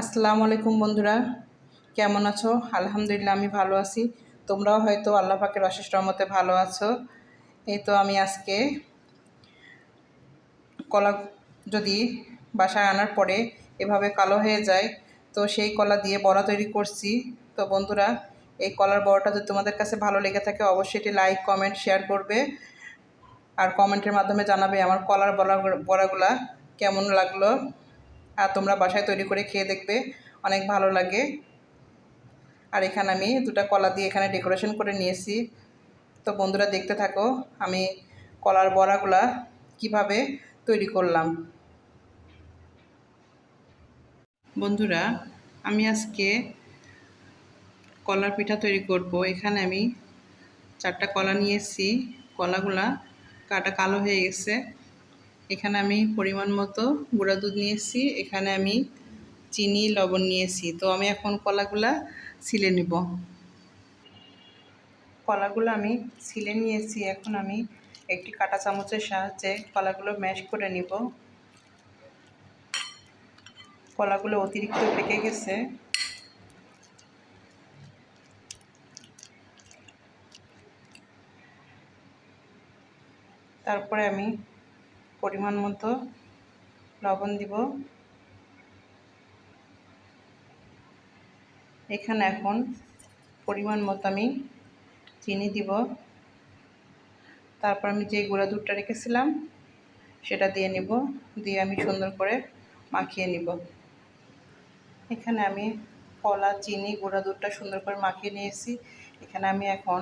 আসসালামু আলাইকুম বন্ধুরা, কেমন আছো? আলহামদুলিল্লাহ, আমি ভালো আছি। তোমরাও হয়তো আল্লাহ পাকের অশেষ রহমতে ভালো আছো। এই তো আমি আজকে কলা যদি বাসায় আনার পরে এভাবে কালো হয়ে যায়, তো সেই কলা দিয়ে বড়া তৈরি করছি। তো বন্ধুরা, এই কলার বড়াটা যদি তোমাদের কাছে ভালো লেগে থাকে, অবশ্যই এটি লাইক, কমেন্ট, শেয়ার করবে। আর কমেন্টের মাধ্যমে জানাবে আমার কলার বড়া বড়াগুলা কেমন লাগল। আর তোমরা বাসায় তৈরি করে খেয়ে দেখবে, অনেক ভালো লাগে। আর এখানে আমি দুটা কলা দিয়ে এখানে ডেকোরেশন করে নিয়েছি। তো বন্ধুরা দেখতে থাকো, আমি কলার বড়াগুলা কীভাবে তৈরি করলাম। বন্ধুরা, আমি আজকে কলার পিঠা তৈরি করব। এখানে আমি চারটা কলা নিয়েছি, কলাগুলা কাটা কালো হয়ে গেছে। এখানে আমি পরিমাণ মতো গুঁড়া দুধ নিয়েছি, এখানে আমি চিনি, লবণ নিয়েছি। তো আমি এখন কলাগুলা ছিলে নিব। কলাগুলো আমি ছিলে নিয়েছি, এখন আমি একটি কাটা চামচের সাহায্যে কলাগুলো ম্যাশ করে নিব। কলাগুলো অতিরিক্ত পেকে গেছে। তারপরে আমি পরিমাণ মতো লবণ দিব। এখানে এখন পরিমাণ মতো আমি চিনি দিব। তারপর আমি যে গুঁড়া দুধটা রেখেছিলাম, সেটা দিয়ে নিব। দিয়ে আমি সুন্দর করে মাখিয়ে নিব। এখানে আমি কলা, চিনি, গুঁড়া দুধটা সুন্দর করে মাখিয়ে নিয়েছি। এখানে আমি এখন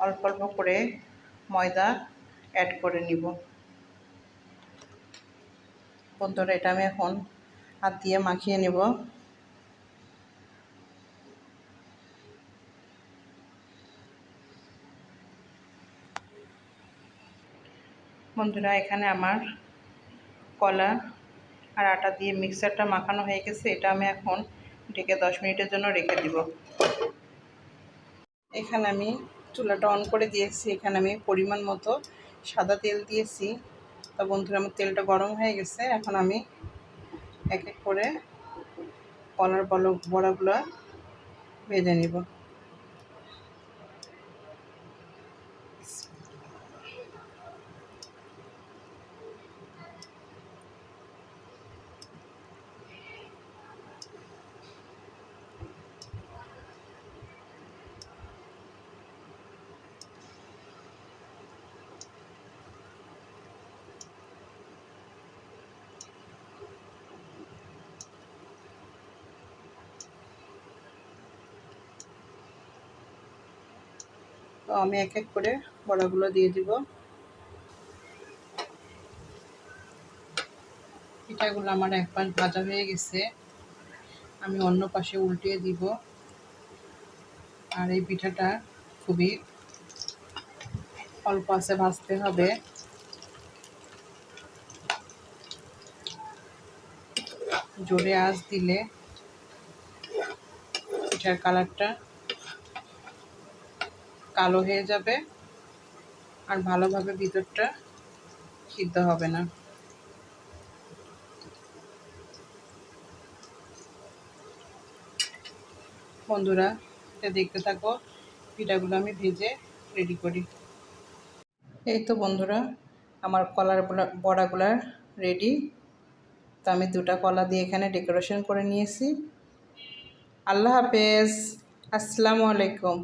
অল্প অল্প করে ময়দা অ্যাড করে নিব। বন্ধুরা, এটা আমি এখন হাত দিয়ে মাখিয়ে নেব। বন্ধুরা, এখানে আমার কলা আর আটা দিয়ে মিক্সারটা মাখানো হয়ে গেছে। এটা আমি এখন ঢেকে দশ মিনিটের জন্য রেখে দিব। এখানে আমি চুলাটা অন করে দিয়েছি। এখানে আমি পরিমাণ মতো সাদা তেল দিয়েছি। তো বন্ধুরা, আমার তেলটা গরম হয়ে গেছে। এখন আমি এক এক করে কলার বল বড়াগুলো ভেজে নিব। তো আমি এক এক করে বড়াগুলো দিয়ে দিব। পিঠাগুলো আমার এক পাশ ভাজা হয়ে গেছে। আমি অন্য পাশে উল্টিয়ে দিব। আর এই পিঠাটা খুবই অল্প আছে, ভাজতে হবে। জোরে আঁচ দিলে পিঠার কালারটা কালো হয়ে যাবে আর ভালোভাবে ভিতরটা সিদ্ধ হবে না। বন্ধুরা, এটা দেখতে থাকো, পিঠাগুলো আমি ভেজে রেডি করি। এই তো বন্ধুরা, আমার কলার বড়াগুলা রেডি। তো আমি দুটা কলা দিয়ে এখানে ডেকোরেশন করে নিয়েছি। আল্লাহ হাফেজ। আসসালামু আলাইকুম।